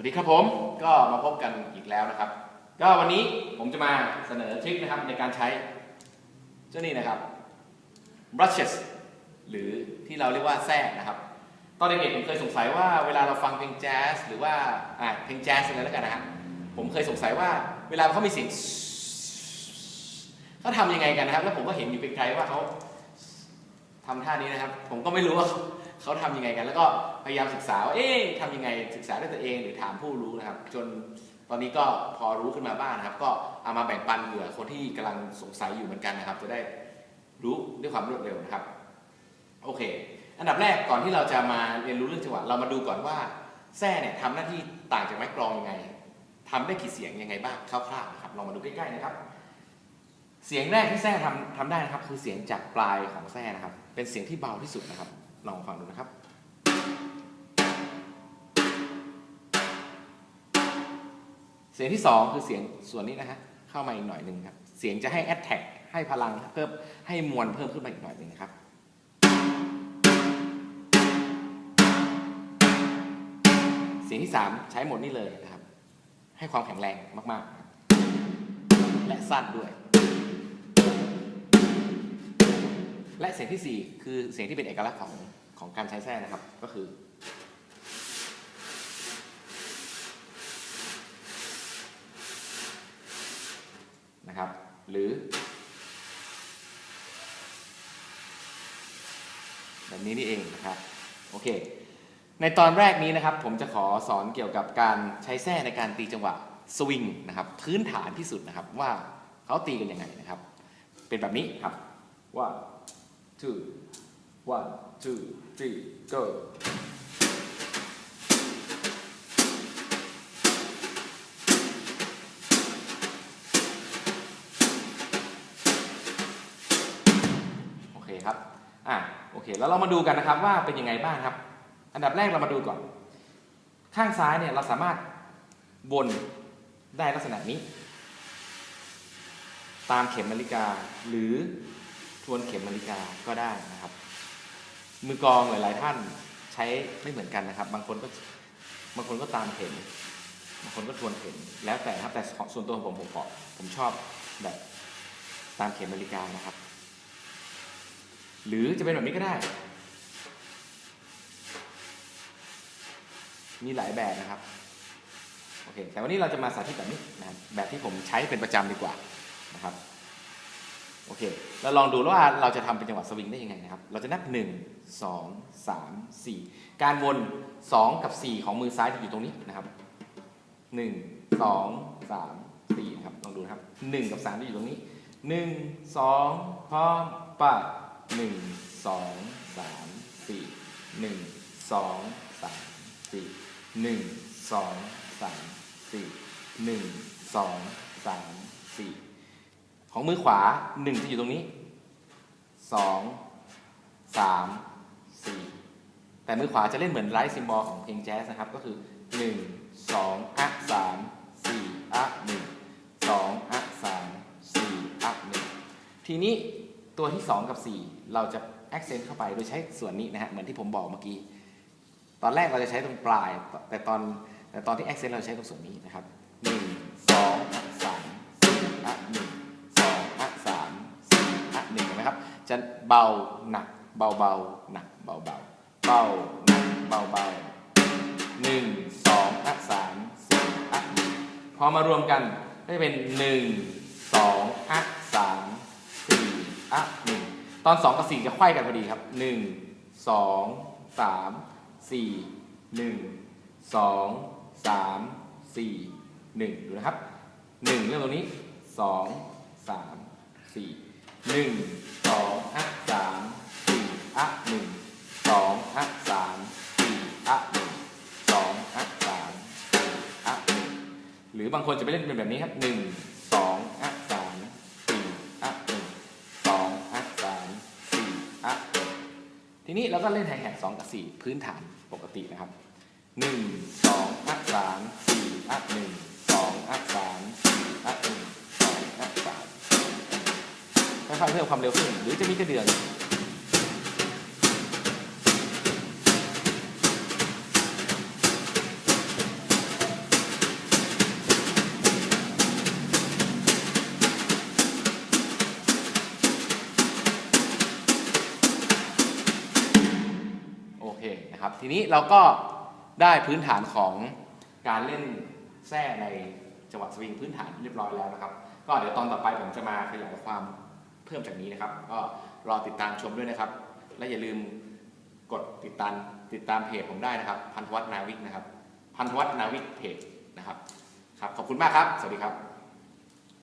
สวัสดีครับผมก็มาพบกันอีกแล้วนะครับ ก็วันนี้ผมจะมาเสนอทริคนะครับในการใช้เจ้านี่นะครับ brushes หรือที่เราเรียกว่าแทรกนะครับ ตอนเด็กๆผมเคยสงสัยว่าเวลาเราฟังเพลงแจ๊สหรือว่าอ่าเพลงแจ๊สอะไรแล้วกันนะฮะผมเคยสงสัยว่าเวลาเขามีเสียงเขาทำยังไงกันนะครับ แล้วผมก็เห็นอยู่ไกลๆว่าเขาทำท่านี้นะครับ ผมก็ไม่รู้ว่า เขาทำยังไงกัน แล้วก็พยายามศึกษาว่าเอ๊ะทำยังไงศึกษาด้วยตัวเองหรือถามผู้รู้นะครับ จนตอนนี้ก็พอรู้ขึ้นมาบ้างนะครับ ก็เอามาแบ่งปันเผื่อคนที่กำลังสงสัยอยู่เหมือนกันนะครับ จะได้รู้ด้วยความรวดเร็วนะครับ โอเค อันดับแรกก่อนที่เราจะมาเรียนรู้เรื่องจังหวะเรามาดูก่อนว่าแส้เนี่ยทำหน้าที่ต่างจากไม้กลองยังไงทำได้กี่เสียงยังไงบ้างคร่าวๆนะครับลองมาดูใกล้ๆนะครับ เสียงแรกที่แส้ทำทำได้นะครับ คือเสียงจากปลายของแส้นะครับ เป็นเสียงที่เบาที่สุดนะครับ ลองฟังดูนะครับเสียงที่สองคือเสียงส่วนนี้นะฮะเข้ามาอีกหน่อยหนึ่งครับ เสียงจะให้ attack ให้พลังเพิ่มให้มวลเพิ่มขึ้นมาอีกหน่อยหนึ่งนะครับ เสียงที่สามใช้หมดนี่เลยนะครับ ให้ความแข็งแรงมากๆ และสั้นด้วย และเสียงที่สี่คือเสียงที่เป็นเอกลักษณ์ของของการใช้แส้นะครับ ก็คือ นะครับ หรือ แบบนี้นี่เองนะครับ โอเค ในตอนแรกนี้นะครับ ผมจะขอสอนเกี่ยวกับการใช้แส้ในการตีจังหวะสวิงนะครับ พื้นฐานที่สุดนะครับว่าเขาตีกันยังไงนะครับ เป็นแบบนี้ครับ one two one two three go โอเคครับ อะ โอเค แล้วเรามาดูกันนะครับว่าเป็นยังไงบ้างครับ อันดับแรกเรามาดูก่อน ข้างซ้ายเนี่ยเราสามารถวนได้ลักษณะนี้ ตามเข็มนาฬิกาหรือ วนเข็มนาฬิกาก็ได้นะครับ มือกองหลายๆท่านใช้ไม่เหมือนกันนะครับ บางคนก็บางคนก็ตามเข็มบางคนก็ทวนเข็มแล้วแต่นะครับแต่ส่วนตัวของผมผมขอผมชอบแบบตามเข็มนาฬิกานะครับ หรือจะเป็นแบบนี้ก็ได้ มีหลายแบบนะครับโอเคแต่วันนี้เราจะมาสาธิตแบบนี้นะครับแบบที่ผมใช้เป็นประจำดีกว่านะครับ โอเคแล้วลองดูว่าเราจะทำเป็นจังหวะสวิงได้ยังไงนะครับ เราจะนับ 1 2 3 4 การวน 2 กับ 4 ของมือซ้ายจะอยู่ตรงนี้นะครับ 1 2 3 4นะครับ ลองดูนะครับ 1 กับ 3 จะอยู่ตรงนี้ 1 2 พร้อมปะ1 2 3 4 1 2 3 4 1 2 3 4 1 2 3 4 ของมือขวา1จะอยู่ตรงนี้2 3 4แต่มือขวาจะเล่นเหมือนไลท์ซิมบอลของเพลงแจ๊สนะครับ ก็คือ1 2อะ3 4อะ1 2อะ3 4อะ1ทีนี้ตัวที่2กับ4เราจะ accent เข้าไปโดยใช้ส่วนนี้นะฮะเหมือนที่ผมบอกเมื่อกี้ ตอนแรกเราจะใช้ตรงปลาย แต่ตอนแต่ตอนที่ accent เราใช้ตรงส่วนนี้นะครับ1 2อะ จะเบาหนักเบาเบาหนักเบาเบาเบาหนักเบาเบาหนึ่งสองอะสามสี่อะหนึ่งพอมารวมกันก็จะเป็นหนึ่งสองอะสามสี่อะหนึ่งตอนสองกับสี่จะไขว้กันพอดีครับหนึ่งสองสามสี่หนึ่งสองสามสี่หนึ่งดูนะครับหนึ่งเรื่องตรงนี้สองสามสี่ หนึ่งสองอะสามสี่อะหนึ่งสองอะสามสี่อะหนึ่งสองอะสามสี่อะหนึ่งหรือบางคนจะไปเล่นเป็นแบบนี้ครับหนึ่งสองอะสามสี่อะหนึ่งสองอะสามสี่อะหนึ่งทีนี้เราก็เล่นไฮแฮทสองกับสี่พื้นฐานปกตินะครับหนึ่งสองอะสามสี่อะหนึ่ง ช่องเพิ่มความเร็วขึ้น หรือจะมีกระเดื่องโอเคนะครับทีนี้เราก็ได้พื้นฐานของการเล่นแท่ในจังหวะสวิงพื้นฐานเรียบร้อยแล้วนะครับ ก็เดี๋ยวตอนต่อไปผมจะมาขยายความ พิ่มจากนี้นะครับ ก็รอติดตามชมด้วยนะครับ และอย่าลืมกดติดตามติดตามเพจผมได้นะครับ พันธวัฒนาวิกนะครับ พันธวัฒนาวิกเพจนะครับ ครับ ขอบคุณมากครับ สวัสดีครับ